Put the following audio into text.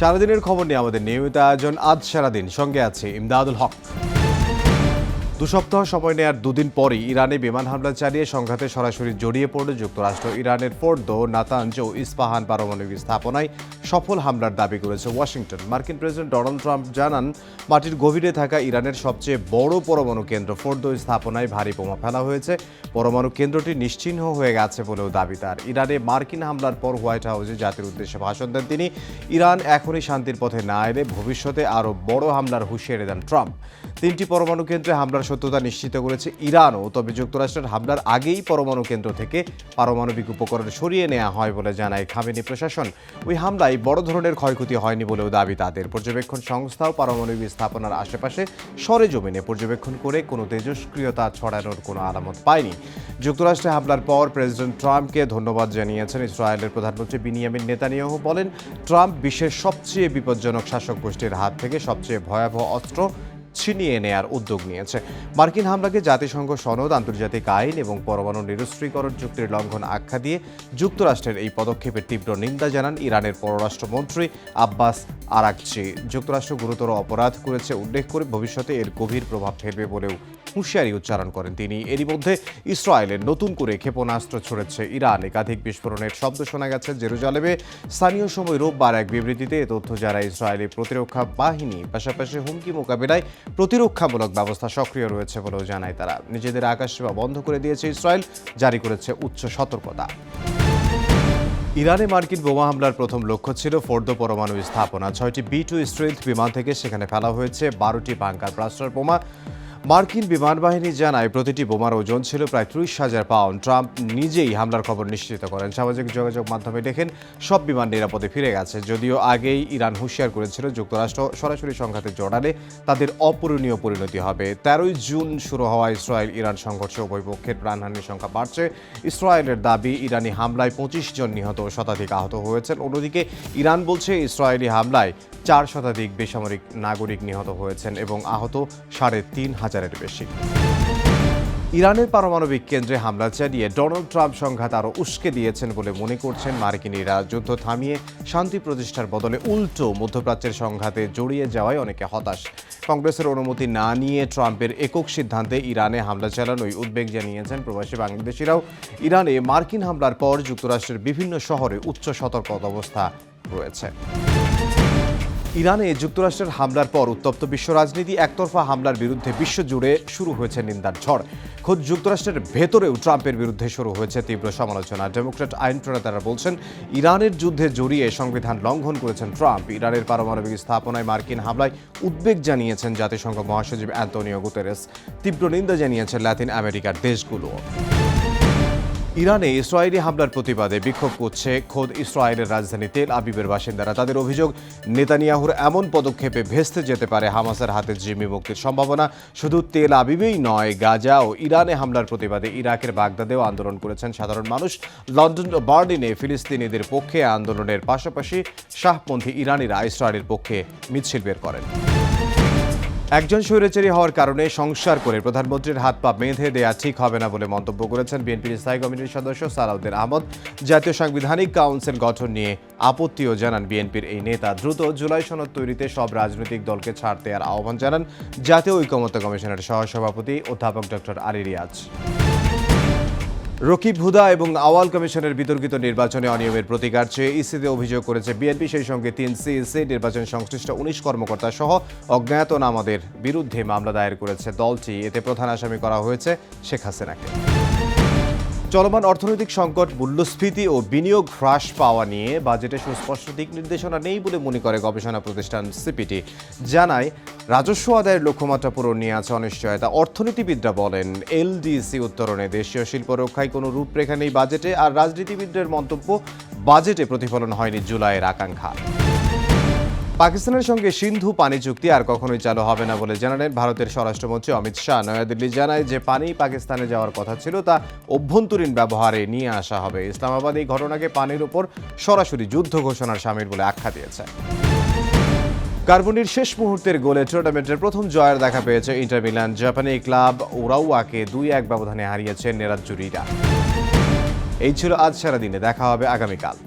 সারাদিনের খবর নিয়ে আমাদের নিয়মিত আয়োজন আজ সারাদিন। সঙ্গে আছে ইমদাদুল হক। দু সপ্তাহ সময় নেওয়ার দুদিন পরই ইরানে বিমান হামলা চালিয়ে সংঘাতে সরাসরি জড়িয়ে পড়ল যুক্তরাষ্ট্র, ইরানের ফোর্দো, নাতাঞ্জ ও ইস্পাহান পারমাণবিক স্থাপনায় সফল হামলার দাবি করেছে ওয়াশিংটন। মার্কিন প্রেসিডেন্ট ডোনাল্ড ট্রাম্প জানান, মাটির গভীরে থাকা ইরানের সবচেয়ে বড় পরমাণু কেন্দ্র ফোর্দো স্থাপনায় ভারী বোমা ফেলা হয়েছে। পরমাণু কেন্দ্রটি নিশ্চিহ্ন হয়ে গেছে বলেও দাবি তার। ইরানে মার্কিন হামলার পর হোয়াইট হাউসে জাতির উদ্দেশ্যে ভাষণ দেন তিনি। ইরান এখনই শান্তির পথে না এলে ভবিষ্যতে আরও বড় হামলার হুঁশিয়ারি দেন ট্রাম্প। তিনটি পরমাণু কেন্দ্রে হামলার সত্যতা নিশ্চিত করেছে ইরানও, তবে যুক্তরাষ্ট্রের হামলার আগেই পরমাণু কেন্দ্র থেকে পারমাণবিক উপকরণ সরিয়ে নেওয়া হয় বলে জানায় খামেনি প্রশাসন। ওই হামলায় বড় ধরনের ক্ষয়ক্ষতি হয়নি বলেও দাবি তাদের। পর্যবেক্ষণ সংস্থাও পারমাণবিক স্থাপনার আশেপাশে সরেজমিনে পর্যবেক্ষণ করে কোনো তেজস্ক্রিয়তা ছড়ানোর কোনো আলামত পায়নি। যুক্তরাষ্ট্রে হামলার পর প্রেসিডেন্ট ট্রাম্পকে ধন্যবাদ জানিয়েছেন ইসরায়েলের প্রধানমন্ত্রী বিনিয়ামিন নেতানিয়াহু বলেন, ট্রাম্প বিশ্বের সবচেয়ে বিপজ্জনক শাসক গোষ্ঠীর হাত থেকে সবচেয়ে ভয়াবহ অস্ত্র ছিনিয়ে নেয়ার উদ্যোগ নিয়েছে। মার্কিন হামলাকে জাতিসংঘ সনদ, আন্তর্জাতিক আইন এবং পরমাণু নিরস্ত্রীকরণ চুক্তির লঙ্ঘন আখ্যা দিয়ে যুক্তরাষ্ট্রের এই পদক্ষেপের তীব্র নিন্দা জানান ইরানের পররাষ্ট্রমন্ত্রী আব্বাস আরাকচি। যুক্তরাষ্ট্র গুরুতর অপরাধ করেছে, উল্লেখ করে ভবিষ্যতে এর গভীর প্রভাব ফেলবে বলেও হুঁশিয়ারি উচ্চারণ করেন তিনি। এরই মধ্যে ইসরায়েলের নতুন করে ক্ষেপণাস্ত্র ছড়েছে ইরান। একাধিক বিস্ফোরণের শব্দ শোনা গেছে জেরুজালেমে। স্থানীয় সময় রোববার এক বিবৃতিতে এ তথ্য যারা ইসরায়েলি প্রতিরক্ষা বাহিনী। পাশাপাশি হুমকি মোকাবিলায় প্রতিরক্ষামূলক ব্যবস্থা সক্রিয় রয়েছে বলেও জানায় তারা। নিজেদের আকাশ সেবা বন্ধ করে দিয়েছে ইসরায়েল, জারি করেছে উচ্চ সতর্কতা। ইরানে মার্কিন বোমা হামলার প্রথম লক্ষ্য ছিল ফোর্দো পরমাণু স্থাপনা। ছয়টি বি টু স্ট্রেংথ বিমান থেকে সেখানে ফেলা হয়েছে বারোটি বাংকার ব্লাস্টার বোমা। মার্কিন বিমান বাহিনী জানায়, প্রতিটি বোমার ওজন ছিল প্রায় ত্রিশ হাজার পাউন্ড। ট্রাম্প নিজেই হামলার খবর নিশ্চিত করেন। সামাজিক যোগাযোগ মাধ্যমে দেখেন, সব বিমান নিরাপদে ফিরে গেছে। যদিও আগেই ইরান হুঁশিয়ার করেছিল যুক্তরাষ্ট্র সরাসরি সংঘাতে জড়ালে তাদের অপূরণীয় পরিণতি হবে। তেরোই জুন শুরু হওয়া ইসরায়েল ইরান সংঘর্ষে, উভয় পক্ষের প্রাণহানির সংখ্যা বাড়ছে। ইসরায়েলের দাবি, ইরানি হামলায় পঁচিশ জন নিহত ও শতাধিক আহত হয়েছেন। অন্যদিকে, ইরান বলছে, ইসরায়েলি হামলায় চার শতাধিক বেসামরিক নাগরিক নিহত হয়েছেন এবং আহত সাড়ে তিন হাজারের বেশি। ইরানের পারমাণবিক কেন্দ্রে হামলা চালিয়ে ডোনাল্ড ট্রাম্প সংঘাত আরও উস্কে দিয়েছেন বলে মনে করছেন মার্কিনীরা। যুদ্ধ থামিয়ে শান্তি প্রতিষ্ঠার বদলে উল্টো মধ্যপ্রাচ্যের সংঘাতে জড়িয়ে যাওয়ায় অনেকে হতাশ। কংগ্রেসের অনুমতি না নিয়ে ট্রাম্পের একক সিদ্ধান্তে ইরানে হামলা চালানোই উদ্বেগ জানিয়েছেন প্রবাসী বাংলাদেশিরাও। ইরানে মার্কিন হামলার পর যুক্তরাষ্ট্রের বিভিন্ন শহরে উচ্চ সতর্কতা অবস্থা রয়েছে। ইরানে যুক্তরাষ্ট্রের হামলার পর উত্তপ্ত বিশ্ব রাজনীতি, একতরফা হামলার বিরুদ্ধে বিশ্বজুড়ে শুরু হয়েছে নিন্দার ঝড়। খোদ যুক্তরাষ্ট্রের ভেতরেও ট্রাম্পের বিরুদ্ধে শুরু হয়েছে তীব্র সমালোচনা। ডেমোক্র্যাট আইন প্রণেতারা বলছেন, ইরানের যুদ্ধে জড়িয়ে সংবিধান লঙ্ঘন করেছেন ট্রাম্প। ইরানের পারমাণবিক স্থাপনায় মার্কিন হামলায় উদ্বেগ জানিয়েছেন জাতিসংঘ মহাসচিব অ্যান্তনিও গুতেরেস। তীব্র নিন্দা জানিয়েছেন ল্যাতিন আমেরিকার দেশগুলো। ইরানে ইসরায়েলি হামলার প্রতিবাদে বিক্ষোভ করছে খোদ ইসরায়েলের রাজধানী তেল আবিবের বাসিন্দারা। তাদের অভিযোগ, নেতানিয়াহুর এমন পদক্ষেপে ভেস্তে যেতে পারে হামাসের হাতে জিম্মি মুক্তির সম্ভাবনা। শুধু তেল আবিবেই নয়, গাজা ও ইরানে হামলার প্রতিবাদে ইরাকের বাগদাদেও আন্দোলন করেছেন সাধারণ মানুষ। লন্ডন ও বার্লিনে ফিলিস্তিনিদের পক্ষে আন্দোলনের পাশাপাশি শাহপন্থী ইরানিরা ইসরায়েলের পক্ষে মিছিল বের করেন। একজন স্বৈরাচারী হওয়ার কারণে সংসার করে প্রধানমন্ত্রীর হাত পা বেঁধে দেয়া ঠিক হবে না বলে মন্তব্য করেছেন বিএনপির স্থায়ী কমিটির সদস্য সালাউদ্দিন আহমদ। জাতীয় সাংবিধানিক কাউন্সিল গঠন নিয়ে আপত্তিও জানান বিএনপির এই নেতা। দ্রুত জুলাই সনদ তৈরিতে সব রাজনৈতিক দলকে ছাড় দেওয়ার আহ্বান জানান জাতীয় ঐকমত্য কমিশনের সহসভাপতি অধ্যাপক ডক্টর আলী রিয়াজ। রকিব হুদা এবং আওয়াল কমিশনের বিতর্কিত নির্বাচনে অনিয়মের প্রতিকার চেয়ে ইসিতে অভিযোগ করেছে বিএনপি, সেই সঙ্গে তিন সিইসি নির্বাচন সংশ্লিষ্ট উনিশ কর্মকর্তা সহ অজ্ঞাতনামাদের বিরুদ্ধে মামলা দায়ের করেছে দলটি। এতে প্রধান আসামি করা হয়েছে শেখ হাসিনাকে। চলমান অর্থনৈতিক সংকট, মূল্যস্ফীতি ও বিনিয়োগ হ্রাস পাওয়া নিয়ে বাজেটে সুস্পষ্ট দিক নির্দেশনা নেই বলে মনে করে গবেষণা প্রতিষ্ঠান সিপিটি। জানায়, রাজস্ব আদায়ের লক্ষ্যমাত্রা পূরণ নিয়ে আছে অনিশ্চয়তা। অর্থনীতিবিদরা বলেন, এলডিসি উত্তরণে দেশীয় শিল্প রক্ষায় কোনো রূপরেখা নেই বাজেটে, আর রাজনীতিবিদদের মন্তব্য, বাজেটে প্রতিফলন হয়নি জুলাইয়ের আকাঙ্ক্ষা। পাকিস্তানের সঙ্গে সিন্ধু পানি চুক্তি আর কখনোই চালু হবে না বলে জানালেন ভারতের স্বরাষ্ট্রমন্ত্রী অমিত শাহ। নয়াদিল্লি জানায় যে, পানি পাকিস্তানে যাওয়ার কথা ছিল, তা অভ্যন্তরীণ ব্যবহারে নিয়ে আসা হবে। ইসলামাবাদ এই ঘটনাকে পানির উপর সরাসরি যুদ্ধ ঘোষণার সামিল বলে আখ্যা দিয়েছে। কার্বনির শেষ মুহূর্তের গোলে টুর্নামেন্টের প্রথম জয়ের দেখা পেয়েছে ইন্টার মিলান জাপানি ক্লাব ওরাউয়াকে দুই এক ব্যবধানে হারিয়েছে নেরাজ্জুরিরা এই ছিল আজ সারাদিনে, দেখা হবে আগামীকাল।